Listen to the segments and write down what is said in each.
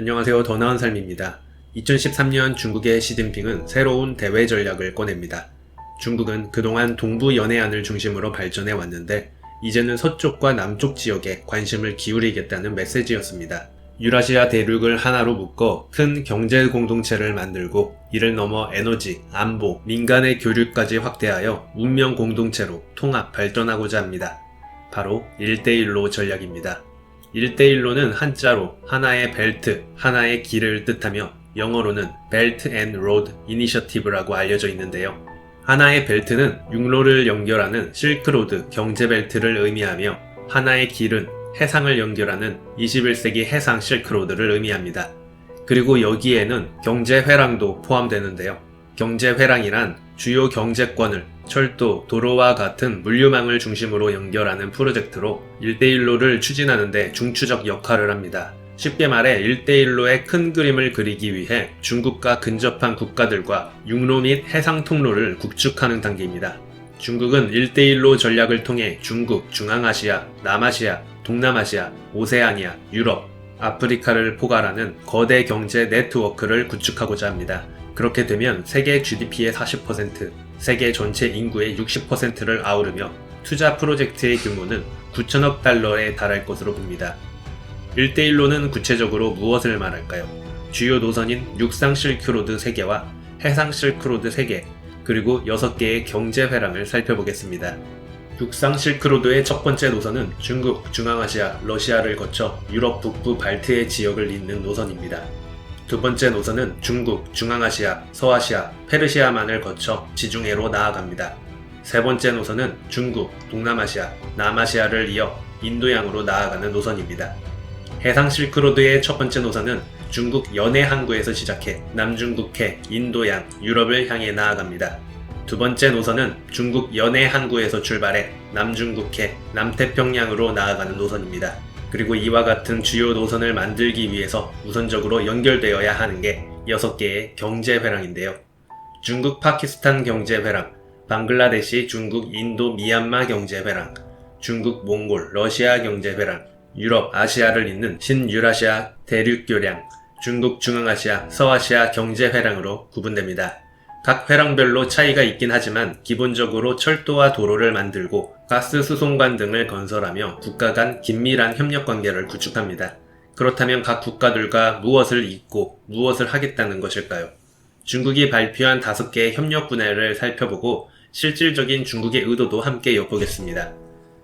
안녕하세요. 더 나은 삶입니다. 2013년 중국의 시진핑은 새로운 대외 전략을 꺼냅니다. 중국은 그동안 동부 연해안을 중심으로 발전해 왔는데 이제는 서쪽과 남쪽 지역에 관심을 기울이겠다는 메시지였습니다. 유라시아 대륙을 하나로 묶어 큰 경제 공동체를 만들고 이를 넘어 에너지, 안보, 민간의 교류까지 확대하여 운명 공동체로 통합 발전하고자 합니다. 바로 1대1로 전략입니다. 1대1로는 한자로 하나의 벨트, 하나의 길을 뜻하며 영어로는 Belt and Road Initiative라고 알려져 있는데요. 하나의 벨트는 육로를 연결하는 실크로드 경제벨트를 의미하며 하나의 길은 해상을 연결하는 21세기 해상 실크로드를 의미합니다. 그리고 여기에는 경제 회랑도 포함되는데요. 경제회랑이란 주요 경제권을 철도, 도로와 같은 물류망을 중심으로 연결하는 프로젝트로 1대1로를 추진하는 데 중추적 역할을 합니다. 쉽게 말해 1대1로의 큰 그림을 그리기 위해 중국과 근접한 국가들과 육로 및 해상 통로를 구축하는 단계입니다. 중국은 1대1로 전략을 통해 중국, 중앙아시아, 남아시아, 동남아시아, 오세아니아, 유럽, 아프리카를 포괄하는 거대 경제 네트워크를 구축하고자 합니다. 그렇게 되면 세계 GDP의 40%, 세계 전체 인구의 60%를 아우르며 투자 프로젝트의 규모는 9천억 달러에 달할 것으로 봅니다. 1대1로는 구체적으로 무엇을 말할까요? 주요 노선인 육상 실크로드 3개와 해상 실크로드 3개, 그리고 6개의 경제 회랑을 살펴보겠습니다. 육상 실크로드의 첫 번째 노선은 중국, 중앙아시아, 러시아를 거쳐 유럽 북부 발트해 지역을 잇는 노선입니다. 두 번째 노선은 중국, 중앙아시아, 서아시아, 페르시아만을 거쳐 지중해로 나아갑니다. 세 번째 노선은 중국, 동남아시아, 남아시아를 이어 인도양으로 나아가는 노선입니다. 해상 실크로드의 첫 번째 노선은 중국 연해 항구에서 시작해 남중국해, 인도양, 유럽을 향해 나아갑니다. 두 번째 노선은 중국 연해 항구에서 출발해 남중국해, 남태평양으로 나아가는 노선입니다. 그리고 이와 같은 주요 노선을 만들기 위해서 우선적으로 연결되어야 하는 게 6개의 경제회랑인데요. 중국 파키스탄 경제회랑, 방글라데시 중국 인도 미얀마 경제회랑, 중국 몽골 러시아 경제회랑, 유럽 아시아를 잇는 신유라시아 대륙교량, 중국 중앙아시아 서아시아 경제회랑으로 구분됩니다. 각 회랑별로 차이가 있긴 하지만 기본적으로 철도와 도로를 만들고 가스 수송관 등을 건설하며 국가 간 긴밀한 협력 관계를 구축합니다. 그렇다면 각 국가들과 무엇을 잇고 무엇을 하겠다는 것일까요? 중국이 발표한 다섯 개의 협력 분야를 살펴보고 실질적인 중국의 의도도 함께 엿보겠습니다.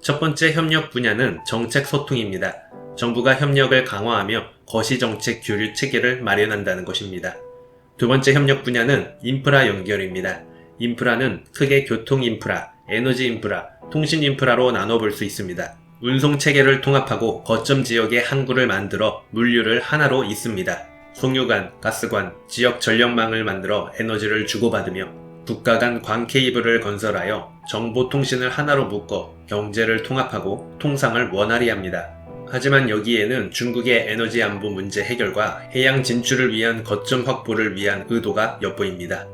첫 번째 협력 분야는 정책 소통입니다. 정부가 협력을 강화하며 거시 정책 교류 체계를 마련한다는 것입니다. 두 번째 협력 분야는 인프라 연결입니다. 인프라는 크게 교통 인프라, 에너지 인프라, 통신 인프라로 나눠볼 수 있습니다. 운송 체계를 통합하고 거점 지역의 항구를 만들어 물류를 하나로 잇습니다. 송유관, 가스관, 지역 전력망을 만들어 에너지를 주고받으며 국가 간 광 케이블을 건설하여 정보 통신을 하나로 묶어 경제를 통합하고 통상을 원활히 합니다. 하지만 여기에는 중국의 에너지 안보 문제 해결과 해양 진출을 위한 거점 확보를 위한 의도가 엿보입니다.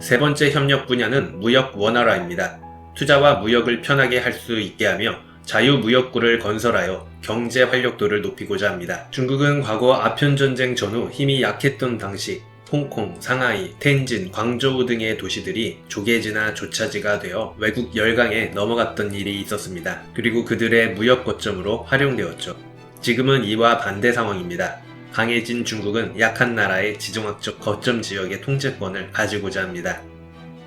세 번째 협력 분야는 무역 원활화입니다. 투자와 무역을 편하게 할 수 있게 하며 자유무역구를 건설하여 경제 활력도를 높이고자 합니다. 중국은 과거 아편 전쟁 전후 힘이 약했던 당시 홍콩, 상하이, 텐진, 광저우 등의 도시들이 조개지나 조차지가 되어 외국 열강에 넘어갔던 일이 있었습니다. 그리고 그들의 무역 거점으로 활용되었죠. 지금은 이와 반대 상황입니다. 강해진 중국은 약한 나라의 지정학적 거점 지역의 통제권을 가지고자 합니다.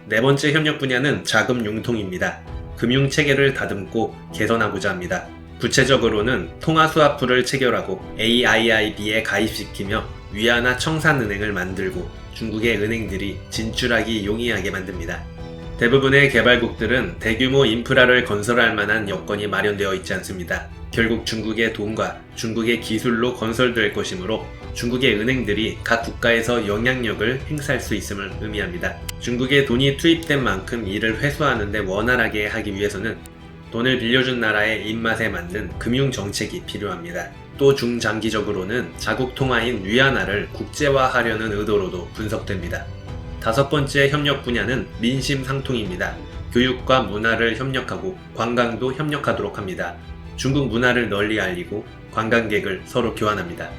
네 번째 협력 분야는 자금 융통입니다. 금융 체계를 다듬고 개선하고자 합니다. 구체적으로는 통화수화풀을 체결하고 AIIB에 가입시키며 위안화 청산은행을 만들고 중국의 은행들이 진출하기 용이하게 만듭니다. 대부분의 개발국들은 대규모 인프라를 건설할 만한 여건이 마련되어 있지 않습니다. 결국 중국의 돈과 중국의 기술로 건설될 것이므로 중국의 은행들이 각 국가에서 영향력을 행사할 수 있음을 의미합니다. 중국의 돈이 투입된 만큼 이를 회수하는 데 원활하게 하기 위해서는 돈을 빌려준 나라의 입맛에 맞는 금융 정책이 필요합니다. 또 중장기적으로는 자국 통화인 위안화를 국제화하려는 의도로도 분석됩니다. 다섯 번째 협력 분야는 민심 상통입니다. 교육과 문화를 협력하고 관광도 협력하도록 합니다. 중국 문화를 널리 알리고 관광객을 서로 교환합니다.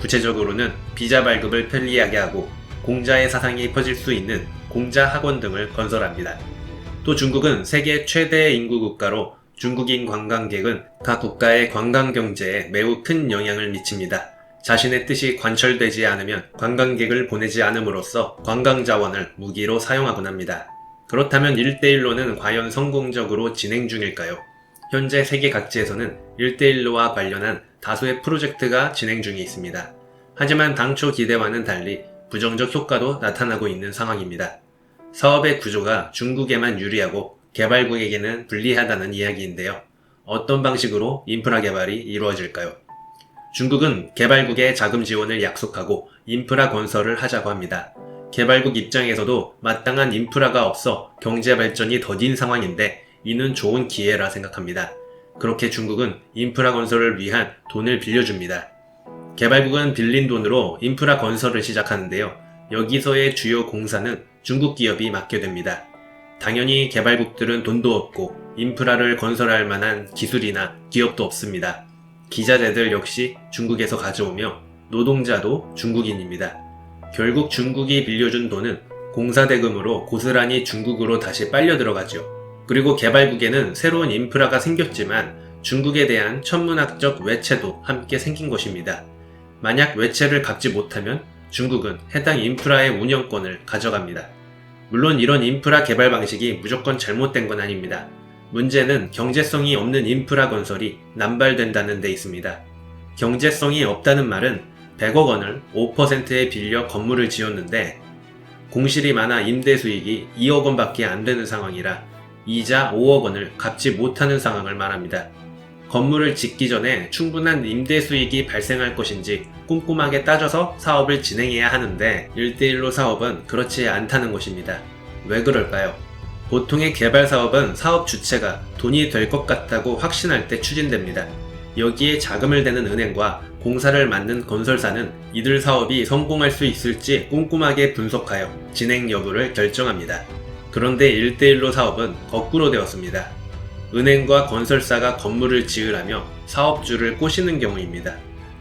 구체적으로는 비자 발급을 편리하게 하고 공자의 사상이 퍼질 수 있는 공자 학원 등을 건설합니다. 또 중국은 세계 최대 인구 국가로 중국인 관광객은 각 국가의 관광 경제에 매우 큰 영향을 미칩니다. 자신의 뜻이 관철되지 않으면 관광객을 보내지 않음으로써 관광 자원을 무기로 사용하곤 합니다. 그렇다면 1대1로는 과연 성공적으로 진행 중일까요? 현재 세계 각지에서는 1대1로와 관련한 다수의 프로젝트가 진행 중에 있습니다. 하지만 당초 기대와는 달리 부정적 효과도 나타나고 있는 상황입니다. 사업의 구조가 중국에만 유리하고 개발국에게는 불리하다는 이야기인데요. 어떤 방식으로 인프라 개발이 이루어질까요? 중국은 개발국에 자금 지원을 약속하고 인프라 건설을 하자고 합니다. 개발국 입장에서도 마땅한 인프라가 없어 경제 발전이 더딘 상황인데 이는 좋은 기회라 생각합니다. 그렇게 중국은 인프라 건설을 위한 돈을 빌려줍니다. 개발국은 빌린 돈으로 인프라 건설을 시작하는데요. 여기서의 주요 공사는 중국 기업이 맡게 됩니다. 당연히 개발국들은 돈도 없고 인프라를 건설할 만한 기술이나 기업도 없습니다. 기자재들 역시 중국에서 가져오며 노동자도 중국인입니다. 결국 중국이 빌려준 돈은 공사대금으로 고스란히 중국으로 다시 빨려 들어가죠. 그리고 개발국에는 새로운 인프라가 생겼지만 중국에 대한 천문학적 외채도 함께 생긴 것입니다. 만약 외채를 갚지 못하면 중국은 해당 인프라의 운영권을 가져갑니다. 물론 이런 인프라 개발 방식이 무조건 잘못된 건 아닙니다. 문제는 경제성이 없는 인프라 건설이 남발된다는 데 있습니다. 경제성이 없다는 말은 100억 원을 5%에 빌려 건물을 지었는데 공실이 많아 임대 수익이 2억 원밖에 안 되는 상황이라 이자 5억 원을 갚지 못하는 상황을 말합니다. 건물을 짓기 전에 충분한 임대 수익이 발생할 것인지 꼼꼼하게 따져서 사업을 진행해야 하는데 1대1로 사업은 그렇지 않다는 것입니다. 왜 그럴까요? 보통의 개발 사업은 사업 주체가 돈이 될 것 같다고 확신할 때 추진됩니다. 여기에 자금을 대는 은행과 공사를 맡는 건설사는 이들 사업이 성공할 수 있을지 꼼꼼하게 분석하여 진행 여부를 결정합니다. 그런데 1대1로 사업은 거꾸로 되었습니다. 은행과 건설사가 건물을 지으라며 사업주를 꼬시는 경우입니다.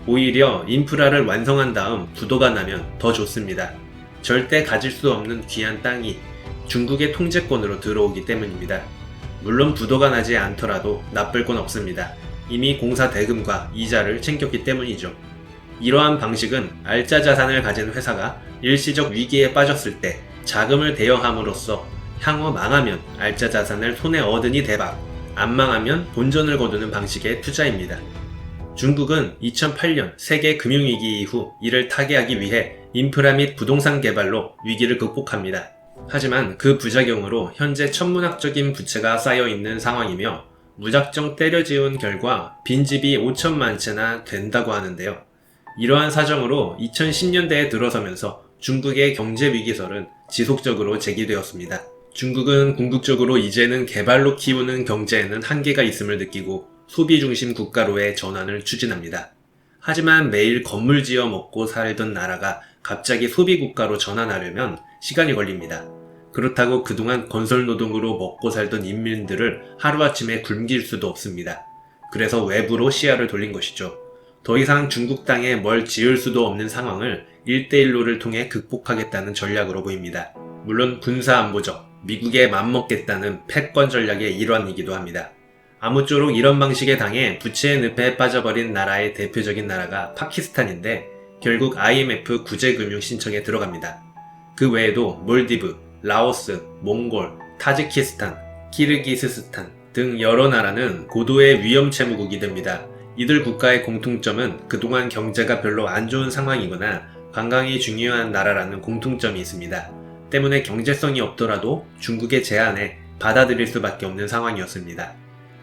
오히려 인프라를 완성한 다음 부도가 나면 더 좋습니다. 절대 가질 수 없는 귀한 땅이 중국의 통제권으로 들어오기 때문입니다. 물론 부도가 나지 않더라도 나쁠 건 없습니다. 이미 공사 대금과 이자를 챙겼기 때문이죠. 이러한 방식은 알짜 자산을 가진 회사가 일시적 위기에 빠졌을 때 자금을 대여함으로써 향후 망하면 알짜 자산을 손에 얻으니 대박, 안 망하면 본전을 거두는 방식의 투자입니다. 중국은 2008년 세계 금융위기 이후 이를 타개하기 위해 인프라 및 부동산 개발로 위기를 극복합니다. 하지만 그 부작용으로 현재 천문학적인 부채가 쌓여 있는 상황이며 무작정 때려 지은 결과 빈집이 5천만 채나 된다고 하는데요. 이러한 사정으로 2010년대에 들어서면서 중국의 경제 위기설은 지속적으로 제기되었습니다. 중국은 궁극적으로 이제는 개발로 키우는 경제에는 한계가 있음을 느끼고 소비 중심 국가로의 전환을 추진합니다. 하지만 매일 건물 지어 먹고 살던 나라가 갑자기 소비 국가로 전환하려면 시간이 걸립니다. 그렇다고 그동안 건설 노동으로 먹고 살던 인민들을 하루아침에 굶길 수도 없습니다. 그래서 외부로 시야를 돌린 것이죠. 더 이상 중국 땅에 뭘 지을 수도 없는 상황을 1대1로를 통해 극복하겠다는 전략으로 보입니다. 물론 군사 안보적, 미국에 맘먹겠다는 패권 전략의 일환이기도 합니다. 아무쪼록 이런 방식에 당해 부채의 늪에 빠져버린 나라의 대표적인 나라가 파키스탄인데 결국 IMF 구제금융 신청에 들어갑니다. 그 외에도 몰디브, 라오스, 몽골, 타지키스탄, 키르기스스탄 등 여러 나라는 고도의 위험 채무국이 됩니다. 이들 국가의 공통점은 그동안 경제가 별로 안 좋은 상황이거나 관광이 중요한 나라라는 공통점이 있습니다. 때문에 경제성이 없더라도 중국의 제안에 받아들일 수밖에 없는 상황이었습니다.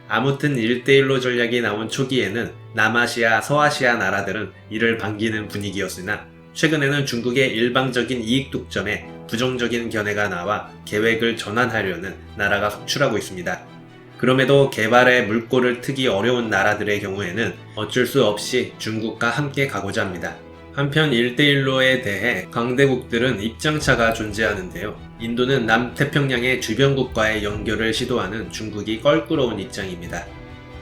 아무튼 1대1로 전략이 나온 초기에는 남아시아, 서아시아 나라들은 이를 반기는 분위기였으나 최근에는 중국의 일방적인 이익 독점에 부정적인 견해가 나와 계획을 전환하려는 나라가 속출하고 있습니다. 그럼에도 개발에 물꼬를 트기 어려운 나라들의 경우에는 어쩔 수 없이 중국과 함께 가고자 합니다. 한편 1대1로에 대해 강대국들은 입장차가 존재하는데요. 인도는 남태평양의 주변국과의 연결을 시도하는 중국이 껄끄러운 입장입니다.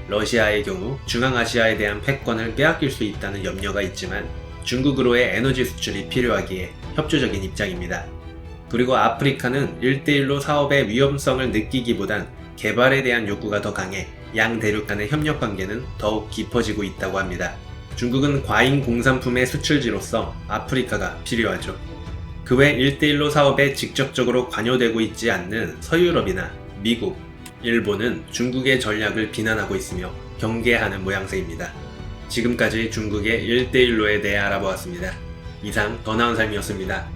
러시아의 경우 중앙아시아에 대한 패권을 빼앗길 수 있다는 염려가 있지만 중국으로의 에너지 수출이 필요하기에 협조적인 입장입니다. 그리고 아프리카는 1대1로 사업의 위험성을 느끼기보단 개발에 대한 욕구가 더 강해 양 대륙 간의 협력 관계는 더욱 깊어지고 있다고 합니다. 중국은 과잉 공산품의 수출지로서 아프리카가 필요하죠. 그 외 1대1로 사업에 직접적으로 관여되고 있지 않는 서유럽이나 미국, 일본은 중국의 전략을 비난하고 있으며 경계하는 모양새입니다. 지금까지 중국의 1대1로에 대해 알아보았습니다. 이상 더 나은 삶이었습니다.